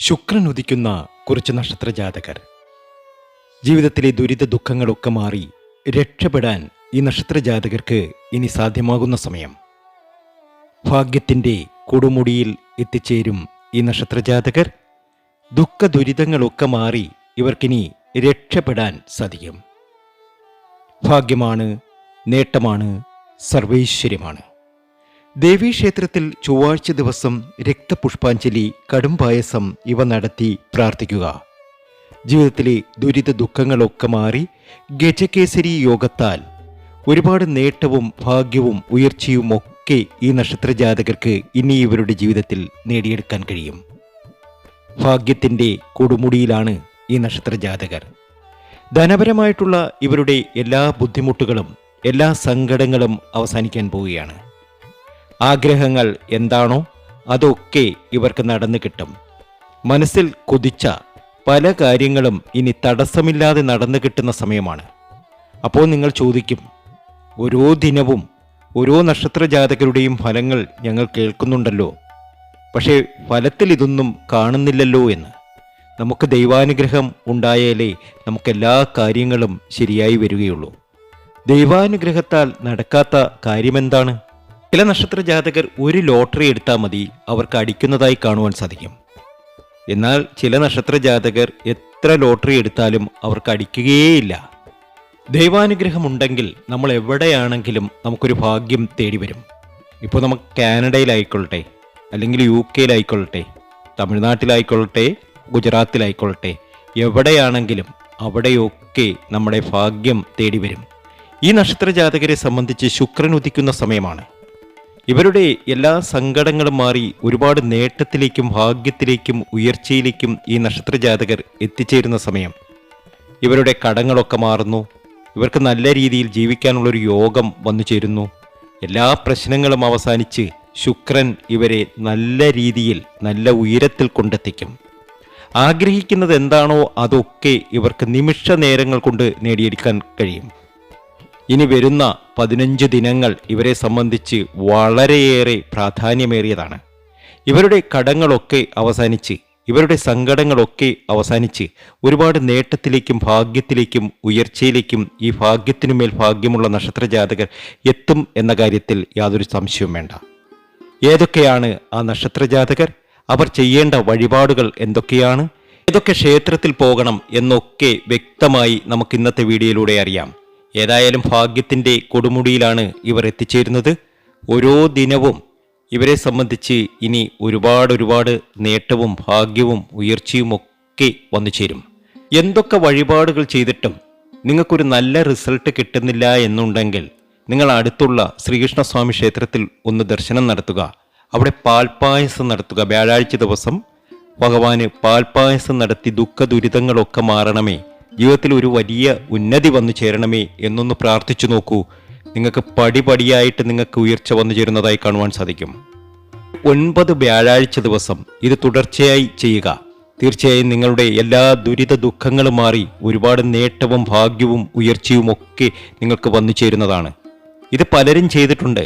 ശുക്രൻ ഉദിക്കുന്ന കുറച്ച് നക്ഷത്ര ജാതകർ ജീവിതത്തിലെ ദുരിത ദുഃഖങ്ങളൊക്കെ മാറി രക്ഷപ്പെടാൻ ഈ നക്ഷത്ര ജാതകർക്ക് ഇനി സാധ്യമാകുന്ന സമയം. ഭാഗ്യത്തിന്റെ കൊടുമുടിയിൽ എത്തിച്ചേരും ഈ നക്ഷത്ര ജാതകർ ദുഃഖ ദുരിതങ്ങളൊക്കെ മാറി ഇവർക്കിനി രക്ഷപ്പെടാൻ സാധിക്കും. ഭാഗ്യമാണ് നേട്ടമാണ് സർവൈശ്വര്യമാണ്. ദേവീക്ഷേത്രത്തിൽ ചൊവ്വാഴ്ച ദിവസം രക്തപുഷ്പാഞ്ജലി കടും പായസം ഇവ നടത്തി പ്രാർത്ഥിക്കുക. ജീവിതത്തിലെ ദുരിത ദുഃഖങ്ങളൊക്കെ മാറി ഗജകേസരി യോഗത്താൽ ഒരുപാട് നേട്ടവും ഭാഗ്യവും ഉയർച്ചയും ഒക്കെ ഈ നക്ഷത്ര ജാതകർക്ക് ഇനി ഇവരുടെ ജീവിതത്തിൽ നേടിയെടുക്കാൻ കഴിയും. ഭാഗ്യത്തിന്റെ കൊടുമുടിയിലാണ് ഈ നക്ഷത്ര ജാതകർ ധനപരമായിട്ടുള്ള ഇവരുടെ എല്ലാ ബുദ്ധിമുട്ടുകളും എല്ലാ സങ്കടങ്ങളും അവസാനിക്കാൻ പോവുകയാണ്. ആഗ്രഹങ്ങൾ എന്താണോ അതൊക്കെ ഇവർക്ക് നടന്നു കിട്ടും. മനസ്സിൽ കൊതിച്ച പല കാര്യങ്ങളും ഇനി തടസ്സമില്ലാതെ നടന്നു കിട്ടുന്ന സമയമാണ്. അപ്പോൾ നിങ്ങൾ ചോദിക്കും ഓരോ ദിനവും ഓരോ നക്ഷത്ര ജാതകരുടെയും ഫലങ്ങൾ ഞങ്ങൾ കേൾക്കുന്നുണ്ടല്ലോ. പക്ഷേ ഫലത്തിൽ ഇതൊന്നും കാണുന്നില്ലല്ലോ എന്ന്. നമുക്ക് ദൈവാനുഗ്രഹം ഉണ്ടായാലേ നമുക്കെല്ലാ കാര്യങ്ങളും ശരിയായി വരികയുള്ളൂ. ദൈവാനുഗ്രഹത്താൽ നടക്കാത്ത കാര്യമെന്താണ്? ചില നക്ഷത്ര ജാതകർ ഒരു ലോട്ടറി എടുത്താൽ മതി അവർക്ക് അടിക്കുന്നതായി കാണുവാൻ സാധിക്കും. എന്നാൽ ചില നക്ഷത്ര ജാതകർ എത്ര ലോട്ടറി എടുത്താലും അവർക്ക് അടിക്കുകയേയില്ല. ദൈവാനുഗ്രഹമുണ്ടെങ്കിൽ നമ്മൾ എവിടെയാണെങ്കിലും നമുക്കൊരു ഭാഗ്യം തേടി വരും ഇപ്പോൾ നമുക്ക് കാനഡയിലായിക്കൊള്ളട്ടെ അല്ലെങ്കിൽ യു കെയിലായിക്കൊള്ളട്ടെ തമിഴ്നാട്ടിലായിക്കൊള്ളട്ടെ ഗുജറാത്തിലായിക്കൊള്ളട്ടെ എവിടെയാണെങ്കിലും അവിടെയൊക്കെ നമ്മുടെ ഭാഗ്യം തേടി വരും ഈ നക്ഷത്ര ജാതകരെ സംബന്ധിച്ച് ശുക്രൻ ഉദിക്കുന്ന സമയമാണ്. ഇവരുടെ എല്ലാ സങ്കടങ്ങളും മാറി ഒരുപാട് നേട്ടത്തിലേക്കും ഭാഗ്യത്തിലേക്കും ഉയർച്ചയിലേക്കും ഈ നക്ഷത്ര ജാതകർ എത്തിച്ചേരുന്ന സമയം. ഇവരുടെ കടങ്ങളൊക്കെ മാറുന്നു. ഇവർക്ക് നല്ല രീതിയിൽ ജീവിക്കാനുള്ളൊരു യോഗം വന്നു ചേരുന്നു. എല്ലാ പ്രശ്നങ്ങളും അവസാനിച്ച് ശുക്രൻ ഇവരെ നല്ല രീതിയിൽ നല്ല ഉയരത്തിൽ കൊണ്ടെത്തിക്കും. ആഗ്രഹിക്കുന്നത് എന്താണോ അതൊക്കെ ഇവർക്ക് നിമിഷ നേരങ്ങൾ കൊണ്ട് നേടിയെടുക്കാൻ കഴിയും. ഇനി വരുന്ന പതിനഞ്ച് ദിനങ്ങൾ ഇവരെ സംബന്ധിച്ച് വളരെയേറെ പ്രാധാന്യമേറിയതാണ്. ഇവരുടെ കടങ്ങളൊക്കെ അവസാനിച്ച് ഇവരുടെ സങ്കടങ്ങളൊക്കെ അവസാനിച്ച് ഒരുപാട് നേട്ടത്തിലേക്കും ഭാഗ്യത്തിലേക്കും ഉയർച്ചയിലേക്കും ഈ ഭാഗ്യത്തിനുമേൽ ഭാഗ്യമുള്ള നക്ഷത്ര ജാതകർ എത്തും എന്ന കാര്യത്തിൽ യാതൊരു സംശയവും വേണ്ട. ഏതൊക്കെയാണ് ആ നക്ഷത്ര ജാതകർ അവർ ചെയ്യേണ്ട വഴിപാടുകൾ എന്തൊക്കെയാണ്? ഏതൊക്കെ ക്ഷേത്രത്തിൽ പോകണം എന്നൊക്കെ വ്യക്തമായി നമുക്ക് ഇന്നത്തെ വീഡിയോയിലൂടെ അറിയാം. ഏതായാലും ഭാഗ്യത്തിന്റെ കൊടുമുടിയിലാണ് ഇവർ എത്തിച്ചേരുന്നത്. ഓരോ ദിനവും ഇവരെ സംബന്ധിച്ച് ഇനി ഒരുപാട് ഒരുപാട് നേട്ടവും ഭാഗ്യവും ഉയർച്ചയും ഒക്കെ വന്നു ചേരും. എന്തൊക്കെ വഴിപാടുകൾ ചെയ്തിട്ടും നിങ്ങൾക്കൊരു നല്ല റിസൾട്ട് കിട്ടുന്നില്ല എന്നുണ്ടെങ്കിൽ നിങ്ങൾ അടുത്തുള്ള ശ്രീകൃഷ്ണസ്വാമി ക്ഷേത്രത്തിൽ ഒന്ന് ദർശനം നടത്തുക. അവിടെ പാൽപ്പായസം നടത്തുക. വ്യാഴാഴ്ച ദിവസം ഭഗവാന് പാൽപ്പായസം നടത്തി ദുഃഖ ദുരിതങ്ങളൊക്കെ മാറണമേ. ജീവിതത്തിൽ ഒരു വലിയ ഉന്നതി വന്നു ചേരണമേ എന്നൊന്ന് പ്രാർത്ഥിച്ചു നോക്കൂ. നിങ്ങൾക്ക് പടിപടിയായിട്ട് നിങ്ങൾക്ക് ഉയർച്ച വന്നു ചേരുന്നതായി കാണുവാൻ സാധിക്കും. ഒൻപത് വ്യാഴാഴ്ച ദിവസം ഇത് തുടർച്ചയായി ചെയ്യുക. തീർച്ചയായും നിങ്ങളുടെ എല്ലാ ദുരിത ദുഃഖങ്ങളും മാറി ഒരുപാട് നേട്ടവും ഭാഗ്യവും ഉയർച്ചയും ഒക്കെ നിങ്ങൾക്ക് വന്നു ചേരുന്നതാണ്. ഇത് പലരും ചെയ്തിട്ടുണ്ട്.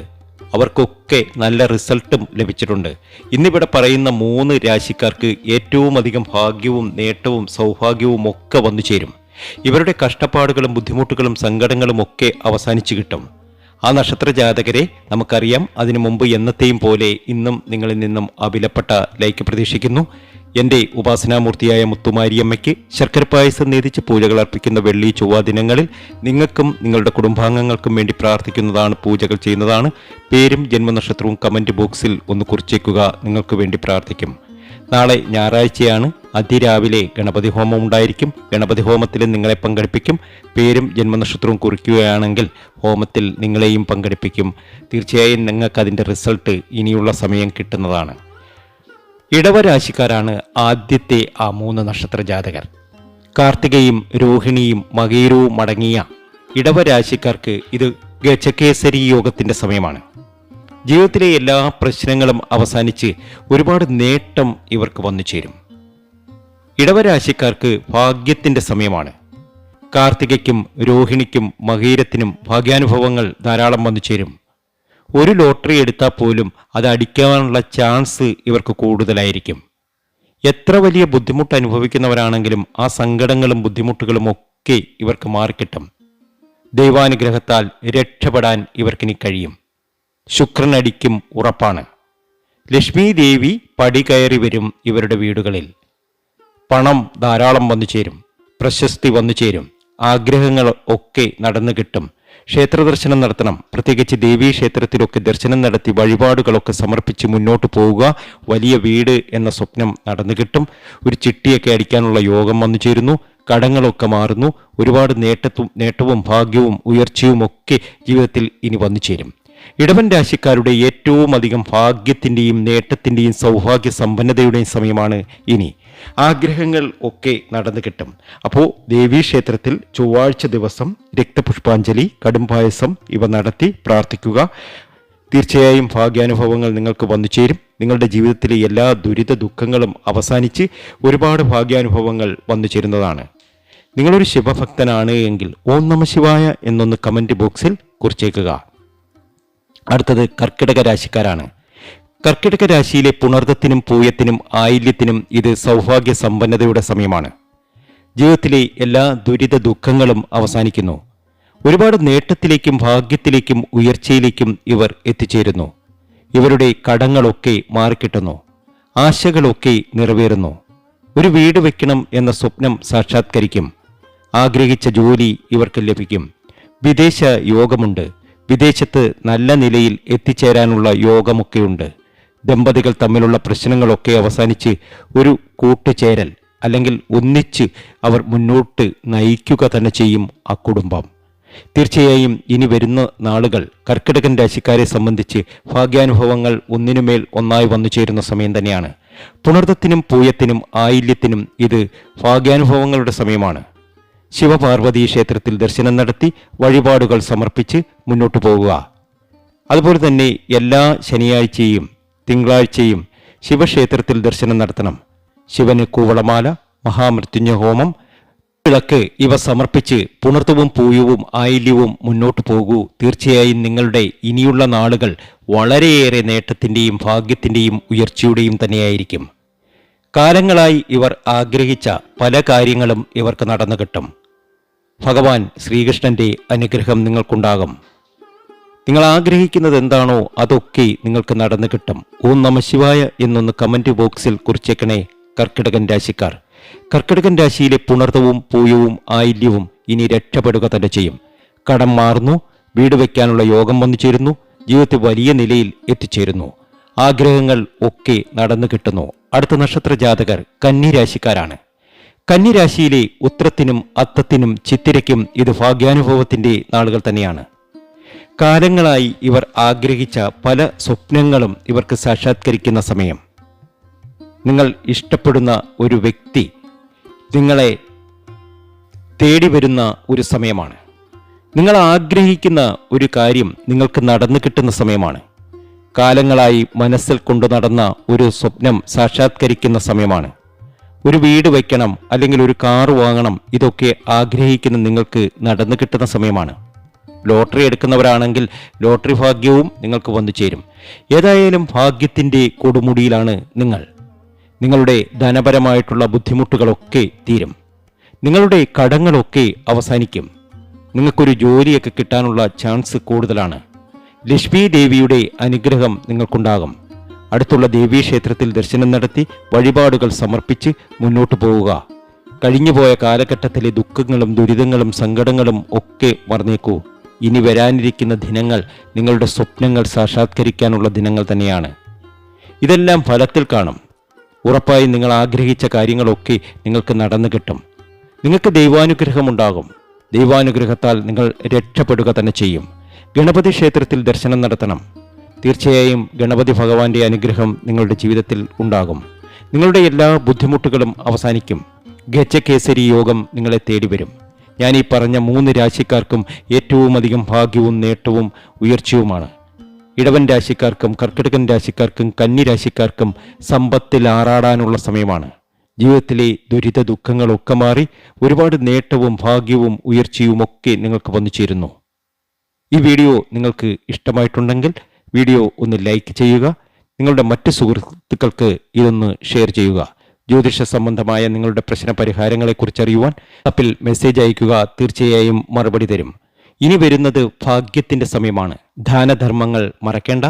അവർക്കൊക്കെ നല്ല റിസൾട്ടും ലഭിച്ചിട്ടുണ്ട്. ഇന്നിവിടെ പറയുന്ന മൂന്ന് രാശിക്കാർക്ക് ഏറ്റവും അധികം ഭാഗ്യവും നേട്ടവും സൗഭാഗ്യവും ഒക്കെ വന്നു ചേരും. ഇവരുടെ കഷ്ടപ്പാടുകളും ബുദ്ധിമുട്ടുകളും സങ്കടങ്ങളും ഒക്കെ അവസാനിച്ചു കിട്ടും. ആ നക്ഷത്ര ജാതകരെ നമുക്കറിയാം അതിനു മുമ്പ് എന്നത്തെയും പോലെ ഇന്നും നിങ്ങളിൽ നിന്നും ആ വിലപ്പെട്ട ലൈക്ക് പ്രതീക്ഷിക്കുന്നു. എന്റെ ഉപാസനാമൂർത്തിയായ മുത്തുമാരിയമ്മയ്ക്ക് ശർക്കര പായസം നേതിച്ച് പൂജകൾ അർപ്പിക്കുന്ന വെള്ളി ചൊവ്വ ദിനങ്ങളിൽ നിങ്ങൾക്കും നിങ്ങളുടെ കുടുംബാംഗങ്ങൾക്കും വേണ്ടി പ്രാർത്ഥിക്കുന്നതാണ് പൂജകൾ ചെയ്യുന്നതാണ്. പേരും ജന്മനക്ഷത്രവും കമന്റ് ബോക്സിൽ ഒന്ന് കുറിച്ചേക്കുക നിങ്ങൾക്ക് വേണ്ടി പ്രാർത്ഥിക്കും. നാളെ ഞായറാഴ്ചയാണ്. അതിരാവിലെ ഗണപതി ഹോമം ഉണ്ടായിരിക്കും. ഗണപതി ഹോമത്തിൽ നിങ്ങളെ പങ്കെടുപ്പിക്കും. പേരും ജന്മനക്ഷത്രവും കുറിക്കുകയാണെങ്കിൽ ഹോമത്തിൽ നിങ്ങളെയും പങ്കെടുപ്പിക്കും. തീർച്ചയായും നിങ്ങൾക്ക് അതിന്റെ റിസൾട്ട് ഇനിയുള്ള സമയം കിട്ടുന്നതാണ്. ഇടവരാശിക്കാരാണ് ആദ്യത്തെ ആ മൂന്ന് നക്ഷത്ര ജാതകർ. കാർത്തികയും രോഹിണിയും മകീരവും അടങ്ങിയ ഇടവരാശിക്കാർക്ക് ഇത് ഗജകേസരി യോഗത്തിന്റെ സമയമാണ്. ജീവിതത്തിലെ എല്ലാ പ്രശ്നങ്ങളും അവസാനിച്ച് ഒരുപാട് നേട്ടം ഇവർക്ക് വന്നു ചേരും. ഇടവരാശിക്കാർക്ക് ഭാഗ്യത്തിന്റെ സമയമാണ്. കാർത്തികയ്ക്കും രോഹിണിക്കും മകീരത്തിനും ഭാഗ്യാനുഭവങ്ങൾ ധാരാളം വന്നു ചേരും. ഒരു ലോട്ടറി എടുത്താൽ പോലും അത് അടിക്കാനുള്ള ചാൻസ് ഇവർക്ക് കൂടുതലായിരിക്കും. എത്ര വലിയ ബുദ്ധിമുട്ട് അനുഭവിക്കുന്നവരാണെങ്കിലും ആ സങ്കടങ്ങളും ബുദ്ധിമുട്ടുകളും ഒക്കെ ഇവർക്ക് മാറിക്കിട്ടും. ദൈവാനുഗ്രഹത്താൽ രക്ഷപ്പെടാൻ ഇവർക്കിനി കഴിയും. ശുക്രനടിക്കും ഉറപ്പാണ്. ലക്ഷ്മി ദേവി പടി കയറി വരും ഇവരുടെ വീടുകളിൽ. പണം ധാരാളം വന്നു ചേരും പ്രശസ്തി വന്നു ചേരും ആഗ്രഹങ്ങൾ ഒക്കെ നടന്നു കിട്ടും. ക്ഷേത്ര ദർശനം നടത്തണം പ്രത്യേകിച്ച് ദേവീ ക്ഷേത്രത്തിലൊക്കെ ദർശനം നടത്തി വഴിപാടുകളൊക്കെ സമർപ്പിച്ച് മുന്നോട്ട് പോവുക വലിയ വീട് എന്ന സ്വപ്നം നടന്നു കിട്ടും. ഒരു ചിട്ടിയൊക്കെ അടിക്കാനുള്ള യോഗം വന്നു ചേരുന്നു കടങ്ങളൊക്കെ മാറുന്നു ഒരുപാട് നേട്ടത്തും നേട്ടവും ഭാഗ്യവും ഉയർച്ചയും ഒക്കെ ജീവിതത്തിൽ ഇനി വന്നു ചേരും. ഇടവൻ രാശിക്കാരുടെ ഏറ്റവും അധികം ഭാഗ്യത്തിന്റെയും നേട്ടത്തിന്റെയും സൗഭാഗ്യ സമ്പന്നതയുടെയും സമയമാണ് ഇനി. ആഗ്രഹങ്ങൾ ഒക്കെ നടന്നു കിട്ടും. അപ്പോൾ ദേവീക്ഷേത്രത്തിൽ ചൊവ്വാഴ്ച ദിവസം രക്തപുഷ്പാഞ്ജലി കടും പായസം ഇവ നടത്തി പ്രാർത്ഥിക്കുക. തീർച്ചയായും ഭാഗ്യാനുഭവങ്ങൾ നിങ്ങൾക്ക് വന്നു ചേരും. നിങ്ങളുടെ ജീവിതത്തിലെ എല്ലാ ദുരിത ദുഃഖങ്ങളും അവസാനിച്ച് ഒരുപാട് ഭാഗ്യാനുഭവങ്ങൾ വന്നു ചേരുന്നതാണ്. നിങ്ങളൊരു ശിവഭക്തനാണ് എങ്കിൽ ഓം നമ ശിവായ എന്നൊന്ന് കമന്റ് ബോക്സിൽ കുറിച്ചേക്കുക. അടുത്തത് കർക്കിടക രാശിക്കാരാണ്. കർക്കിടക രാശിയിലെ പുണർദത്തിനും പൂയത്തിനും ആയില്യത്തിനും ഇത് സൗഭാഗ്യ സമ്പന്നതയുടെ സമയമാണ്. ജീവിതത്തിലെ എല്ലാ ദുരിത ദുഃഖങ്ങളും അവസാനിക്കുന്നു. ഒരുപാട് നേട്ടത്തിലേക്കും ഭാഗ്യത്തിലേക്കും ഉയർച്ചയിലേക്കും ഇവർ എത്തിച്ചേരുന്നു. ഇവരുടെ കടങ്ങളൊക്കെ മാറിക്കിട്ടുന്നു. ആശകളൊക്കെ നിറവേറുന്നു. ഒരു വീട് വെക്കണം എന്ന സ്വപ്നം സാക്ഷാത്കരിക്കും. ആഗ്രഹിച്ച ജോലി ഇവർക്ക് ലഭിക്കും. വിദേശ യോഗമുണ്ട്. വിദേശത്ത് നല്ല നിലയിൽ എത്തിച്ചേരാനുള്ള യോഗമൊക്കെയുണ്ട്. ദമ്പതികൾ തമ്മിലുള്ള പ്രശ്നങ്ങളൊക്കെ അവസാനിച്ച് ഒരു കൂട്ടുചേരൽ അല്ലെങ്കിൽ ഒന്നിച്ച് അവർ മുന്നോട്ട് നയിക്കുക തന്നെ ചെയ്യും ആ കുടുംബം. തീർച്ചയായും ഇനി വരുന്ന നാളുകൾ കർക്കിടകൻ രാശിക്കാരെ സംബന്ധിച്ച് ഭാഗ്യാനുഭവങ്ങൾ ഒന്നിനുമേൽ ഒന്നായി വന്നു ചേരുന്ന സമയം തന്നെയാണ്. പുണർത്തത്തിനും പൂയത്തിനും ആയില്യത്തിനും ഇത് ഭാഗ്യാനുഭവങ്ങളുടെ സമയമാണ്. ശിവപാർവതി ക്ഷേത്രത്തിൽ ദർശനം നടത്തി വഴിപാടുകൾ സമർപ്പിച്ച് മുന്നോട്ടു പോകുക അതുപോലെ തന്നെ എല്ലാ ശനിയാഴ്ചയും തിങ്കളാഴ്ചയും ശിവക്ഷേത്രത്തിൽ ദർശനം നടത്തണം. ശിവന് കൂവളമാല മഹാമൃത്യുഞ്ജ ഹോമം വിളക്ക് ഇവ സമർപ്പിച്ച് പുണർത്തവും പൂയവും ആയില്യവും മുന്നോട്ടു പോകൂ. തീർച്ചയായും നിങ്ങളുടെ ഇനിയുള്ള നാളുകൾ വളരെയേറെ നേട്ടത്തിന്റെയും ഭാഗ്യത്തിന്റെയും ഉയർച്ചയുടെയും തന്നെയായിരിക്കും. കാലങ്ങളായി ഇവർ ആഗ്രഹിച്ച പല കാര്യങ്ങളും ഇവർക്ക് നടന്നു കിട്ടും ഭഗവാൻ ശ്രീകൃഷ്ണന്റെ അനുഗ്രഹം നിങ്ങൾക്കുണ്ടാകും. നിങ്ങൾ ആഗ്രഹിക്കുന്നത് എന്താണോ അതൊക്കെ നിങ്ങൾക്ക് നടന്നു കിട്ടും. ഓം നമ ശിവായ എന്നൊന്ന് കമന്റ് ബോക്സിൽ കുറിച്ചേക്കണേ കർക്കിടകൻ രാശിക്കാർ. കർക്കിടകൻ രാശിയിലെ പുണർത്തവും പൂയവും ആയില്യവും ഇനി രക്ഷപ്പെടുക തന്നെ ചെയ്യും. കടം മാറുന്നു വീട് വയ്ക്കാനുള്ള യോഗം വന്നു ചേരുന്നു ജീവിതത്തിൽ വലിയ നിലയിൽ എത്തിച്ചേരുന്നു. ആഗ്രഹങ്ങൾ ഒക്കെ നടന്നു കിട്ടുന്നു. അടുത്ത നക്ഷത്ര ജാതകർ കന്നിരാശിക്കാരാണ് കന്നിരാശിയിലെ ഉത്രത്തിനും അത്തത്തിനും ചിത്തിരയ്ക്കും ഇത് ഭാഗ്യാനുഭവത്തിന്റെ നാളുകൾ തന്നെയാണ്. കാലങ്ങളായി ഇവർ ആഗ്രഹിച്ച പല സ്വപ്നങ്ങളും ഇവർക്ക് സാക്ഷാത്കരിക്കുന്ന സമയം. നിങ്ങൾ ഇഷ്ടപ്പെടുന്ന ഒരു വ്യക്തി നിങ്ങളെ തേടി വരുന്ന ഒരു സമയമാണ്. നിങ്ങൾ ആഗ്രഹിക്കുന്ന ഒരു കാര്യം നിങ്ങൾക്ക് നടന്നു കിട്ടുന്ന സമയമാണ്. കാലങ്ങളായി മനസ്സിൽ കൊണ്ടു നടന്ന ഒരു സ്വപ്നം സാക്ഷാത്കരിക്കുന്ന സമയമാണ്. ഒരു വീട് വയ്ക്കണം അല്ലെങ്കിൽ ഒരു കാർ വാങ്ങണം ഇതൊക്കെ ആഗ്രഹിക്കുന്ന നിങ്ങൾക്ക് നടന്നു കിട്ടുന്ന സമയമാണ്. ലോട്ടറി എടുക്കുന്നവരാണെങ്കിൽ ലോട്ടറി ഭാഗ്യവും നിങ്ങൾക്ക് വന്നു ചേരും. ഏതായാലും ഭാഗ്യത്തിന്റെ കൊടുമുടിയിലാണ് നിങ്ങൾ. നിങ്ങളുടെ ധനപരമായിട്ടുള്ള ബുദ്ധിമുട്ടുകളൊക്കെ തീരും. നിങ്ങളുടെ കടങ്ങളൊക്കെ അവസാനിക്കും. നിങ്ങൾക്കൊരു ജോലിയൊക്കെ കിട്ടാനുള്ള ചാൻസ് കൂടുതലാണ്. ലക്ഷ്മി ദേവിയുടെ അനുഗ്രഹം നിങ്ങൾക്കുണ്ടാകും. അടുത്തുള്ള ദേവീക്ഷേത്രത്തിൽ ദർശനം നടത്തി വഴിപാടുകൾ സമർപ്പിച്ച് മുന്നോട്ടു പോവുക. കഴിഞ്ഞുപോയ കാലഘട്ടത്തിലെ ദുഃഖങ്ങളും ദുരിതങ്ങളും സങ്കടങ്ങളും ഒക്കെ മറന്നേക്കൂ. ഇനി വരാനിരിക്കുന്ന ദിനങ്ങൾ നിങ്ങളുടെ സ്വപ്നങ്ങൾ സാക്ഷാത്കരിക്കാനുള്ള ദിനങ്ങൾ തന്നെയാണ്. ഇതെല്ലാം ഫലത്തിൽ കാണും. ഉറപ്പായും നിങ്ങൾ ആഗ്രഹിച്ച കാര്യങ്ങളൊക്കെ നിങ്ങൾക്ക് നടന്നു കിട്ടും. നിങ്ങൾക്ക് ദൈവാനുഗ്രഹമുണ്ടാകും. ദൈവാനുഗ്രഹത്താൽ നിങ്ങൾ രക്ഷപ്പെടുക തന്നെ ചെയ്യും. ഗണപതി ക്ഷേത്രത്തിൽ ദർശനം നടത്തണം. തീർച്ചയായും ഗണപതി ഭഗവാന്റെ അനുഗ്രഹം നിങ്ങളുടെ ജീവിതത്തിൽ ഉണ്ടാകും. നിങ്ങളുടെ എല്ലാ ബുദ്ധിമുട്ടുകളും അവസാനിക്കും. ഗജകേസരി യോഗം നിങ്ങളെ തേടി വരും ഞാൻ ഈ പറഞ്ഞ മൂന്ന് രാശിക്കാർക്കും ഏറ്റവും അധികം ഭാഗ്യവും നേട്ടവും ഉയർച്ചയുമാണ്. ഇടവൻ രാശിക്കാർക്കും കർക്കിടകൻ രാശിക്കാർക്കും കന്നി രാശിക്കാർക്കും സമ്പത്തിൽ ആറാടാനുള്ള സമയമാണ്. ജീവിതത്തിലെ ദുരിത ദുഃഖങ്ങളൊക്കെ മാറി ഒരുപാട് നേട്ടവും ഭാഗ്യവും ഉയർച്ചയും ഒക്കെ നിങ്ങൾക്ക് വന്നു ചേരുന്നു ഈ വീഡിയോ നിങ്ങൾക്ക് ഇഷ്ടമായിട്ടുണ്ടെങ്കിൽ വീഡിയോ ഒന്ന് ലൈക്ക് ചെയ്യുക. നിങ്ങളുടെ മറ്റ് സുഹൃത്തുക്കൾക്ക് ഇതൊന്ന് ഷെയർ ചെയ്യുക. ജ്യോതിഷ സംബന്ധമായ നിങ്ങളുടെ പ്രശ്ന പരിഹാരങ്ങളെക്കുറിച്ച് അറിയുവാൻ തപ്പിൽ മെസ്സേജ് അയക്കുക തീർച്ചയായും മറുപടി തരും. ഇനി വരുന്നത് ഭാഗ്യത്തിന്റെ സമയമാണ്. ദാനധർമ്മങ്ങൾ മറക്കേണ്ട.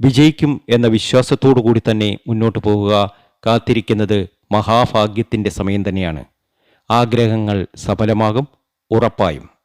വിജയിക്കും എന്ന വിശ്വാസത്തോടു കൂടി തന്നെ മുന്നോട്ട് പോവുക കാത്തിരിക്കുന്നത് മഹാഭാഗ്യത്തിന്റെ സമയം തന്നെയാണ്. ആഗ്രഹങ്ങൾ സഫലമാകും. ഉറപ്പായും.